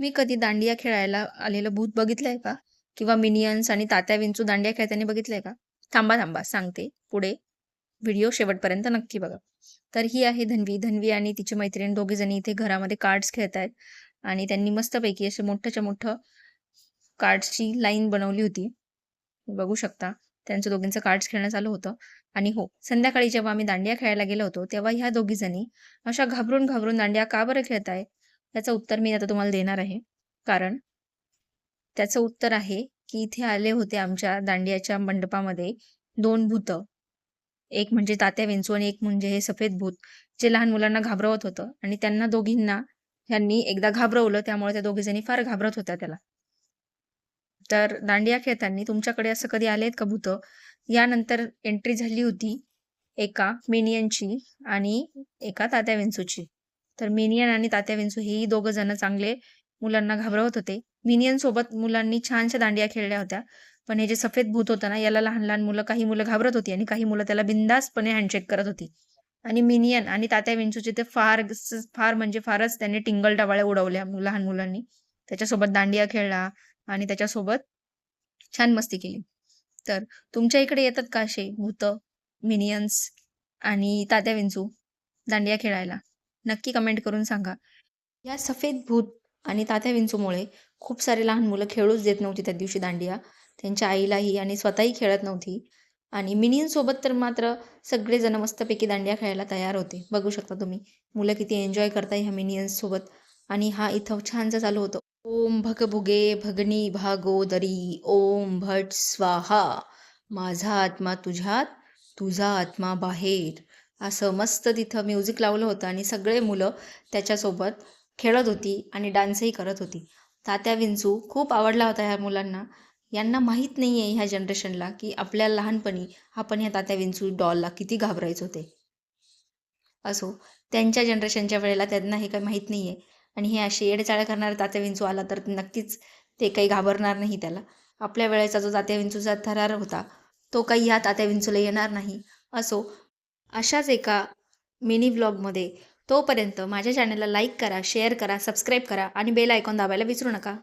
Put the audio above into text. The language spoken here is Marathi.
मी कधी दांडिया खेळायला आलेलं भूत बघितलंय का? किंवा मिनियन्स आणि तात्या विंचू दांडिया खेळताना बघितलंय का? थांबा, थांबा सांगते. पुढे व्हिडिओ शेवटपर्यंत नक्की बघा. तर ही आहे धनवी धनवी आणि तिची मैत्रीण दोघीजणी इथे घरामध्ये कार्ड्स खेळतायत आणि त्यांनी मस्तपैकी असे मोठ्याच्या मोठं कार्ड्सची लाईन बनवली होती. बघू शकता. त्यांचं दोघींचं कार्ड्स खेळणं चालू होतं आणि हो, संध्याकाळी जेव्हा आम्ही दांडिया खेळायला गेलो होतो, तेव्हा ह्या दोघीजणी अशा घाबरून-घाबरून दांडिया का बरं खेळताय? त्याचं उत्तर मी आता तुम्हाला देणार आहे. कारण त्याचं उत्तर आहे, की इथे आले होते आमच्या दांडियाच्या मंडपामध्ये दोन भूत एक म्हणजे तात्या विंचू आणि एक म्हणजे हे सफेद भूत, जे लहान मुलांना घाबरवत होतं आणि त्यांना दोघींना ह्यांनी एकदा घाबरवलं, त्यामुळे त्या दोघीजणी फार घाबरत होत्या त्याला. तर दांडिया खेळताना तुमच्याकडे असं कधी आलेत का भूत यानंतर एंट्री झाली होती एका मिनियनची आणि एका तात्या विंचूची. तर मिनियन आणि तात्या विंचू हेही दोघं जण चांगले मुलांना घाबरवत होते. मिनियन सोबत मुलांनी छानशा दांडिया खेळल्या होत्या. पण हे जे सफेद भूत होतं ना, याला लहान-लहान मुलं काही मुलं घाबरत होती आणि काही मुलं त्याला बिनधास्तपणे हँडशेक करत होती. आणि मिनियन आणि तात्या विंचूचे ते फार फार म्हणजे फारच त्यांनी टिंगल-टवाळ्या उडवल्या लहान मुलांनी. त्याच्यासोबत दांडिया खेळला आणि त्याच्यासोबत छान मस्ती केली. तर तुमच्या इकडे येतात का असे भूत मिनियन्स आणि तात्या विंचू दांडिया खेळायला? नक्की कमेंट करून सांगा. या सफेद भूत आणि तात्या विंचूमुळे खूप सारे लहान मुलं खेळूच देत नव्हती त्या दिवशी दांडिया. त्यांच्या आईलाही आणि स्वतःही खेळत नव्हती. आणि मिनींसोबत तर मात्र सगळेजण मस्तपैकी दांडिया खेळायला तयार होते. बघू शकता तुम्ही. मुलं किती एन्जॉय करताय ह्या मिनियन्ससोबत. आणि हा इथं छानसं चालू होतं. ओम भगभुगे भगनी भागोदरी ओम भट स्वाहा माझा आत्मा तुझ्यात, तुझा आत्मा बाहेर. असं मस्त तिथं म्युझिक लावलं होतं आणि सगळे मुलं त्याच्यासोबत खेळत होती आणि डान्सही करत होती. तात्या विंचू खूप आवडला होता ह्या मुलांना. यांना माहीत नाही आहे ह्या जनरेशनला, की आपल्या लहानपणी आपण ह्या तात्या विंचू डॉलला किती घाबरायचो ते. असो, त्यांच्या जनरेशनच्या वेळेला त्यांना हे काही माहीत नाही आहे आणि हे असे येडेचाळे करणारा तात्या विंचू आला तर नक्कीच ते काही घाबरणार नाही त्याला. आपल्या वेळेचा जो तात्या विंचूचा थरार होता, तो काही ह्या तात्या विंचूला येणार नाही. असो, अशाच एका मिनी व्लॉगमध्ये तोपर्यंत माझ्या चॅनलला लाईक करा, शेअर करा, सबस्क्राईब करा आणि बेल आयकॉन दाबायला विसरू नका.